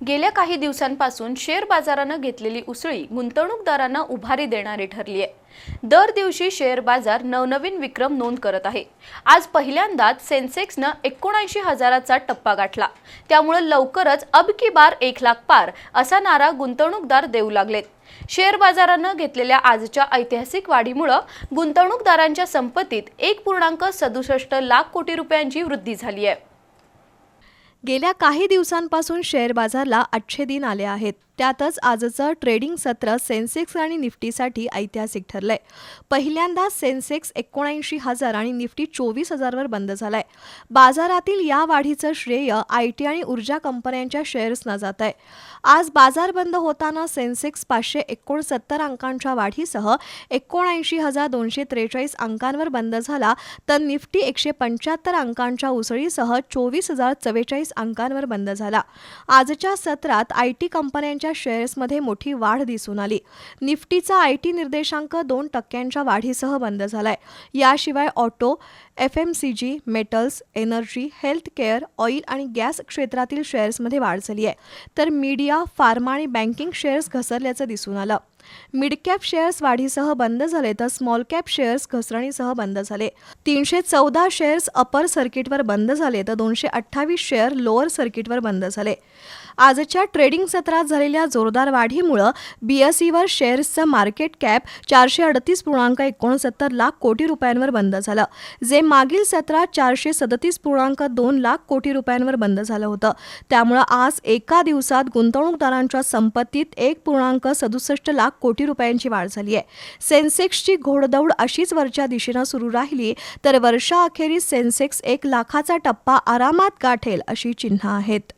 गेल्या काही दिवसांपासून शेअर बाजारानं घेतलेली उसळी गुंतवणूकदारांना उभारी देणारी ठरली आहे दर दिवशी शेअर बाजार नवनवीन विक्रम नोंद करत आहे. आज पहिल्यांदाच सेन्सेक्सनं एकोणऐंशी हजाराचा टप्पा गाठला. त्यामुळे लवकरच अब की बार एक लाख पार असा नारा गुंतवणूकदार देऊ लागलेत. शेअर बाजारानं घेतलेल्या आजच्या ऐतिहासिक वाढीमुळं गुंतवणूकदारांच्या संपत्तीत एक पूर्णांक सदुसष्ट लाख कोटी रुपयांची वृद्धी झाली आहे गेल्या काही दिवसांपासून शेअर बाजारला अच्छे दिन आले आहेत. त्यातच आजचं ट्रेडिंग सत्र सेन्सेक्स आणि निफ्टीसाठी ऐतिहासिक ठरलंय. पहिल्यांदा सेन्सेक्स एकोणऐंशी हजार आणि निफ्टी चोवीस हजारवर बंद झालाय. बाजारातील या वाढीचं श्रेय आय टी आणि ऊर्जा कंपन्यांच्या शेअर्सना जात आहे आज बाजार बंद होताना सेन्सेक्स पाचशे एकोणसत्तर अंकांच्या वाढीसह एकोणऐंशी हजार दोनशे त्रेचाळीस अंकांवर बंद झाला तर निफ्टी एकशे पंच्याहत्तर अंकांच्या उसळीसह चोवीस हजार चव्वेचाळीस अंकांवर बंद झाला. आजच्या सत्रात आय टी कंपन्यांच्या शेअर्समध्ये मोठी वाढ दिसून आली. निफ्टीचा आय टी निर्देशांक दोन टक्क्यांच्या वाढीसह बंद झालाय. याशिवाय auto F M C G metals energy health care oil आणि गॅस क्षेत्रातील शेअर्समध्ये वाढ झाली आहे. तर मीडिया फार्मा आणि बँकिंग शेअर्स घसरल्याचं दिसून आलं. मिडकॅप शेअर्स वाढीसह बंद झाले तर स्मॉल कॅप शेअर्स घसरणीसह बंद झाले. तीनशे चौदा शेअर्स अपर सर्किटवर बंद झाले तर दोनशे अठ्ठावीस शेअर लोअर सर्किटवर बंद झाले. आजच्या ट्रेडिंग सत्रात झालेल्या जोरदार वाढीमुळं बीएसईवर शेअर्सचं मार्केट कॅप चारशे अडतीस पूर्णांक एकोणसत्तर लाख कोटी रुपयांवर बंद झालं. जे मागील सत्रात चारशे सदतीस पूर्णांक दोन लाख कोटी रुपयांवर बंद झालं होतं. त्यामुळं आज एका दिवसात गुंतवणूकदारांच्या संपत्तीत एक पूर्णांक सदुसष्ट लाख कोटी रुपयांची वाढ झाली आहे. सेन्सेक्सची घोडदौड अशीच वरच्या दिशेनं सुरू राहिली तर वर्षाअखेरीस सेन्सेक्स एक लाखाचा टप्पा आरामात गाठेल अशी चिन्ह आहेत.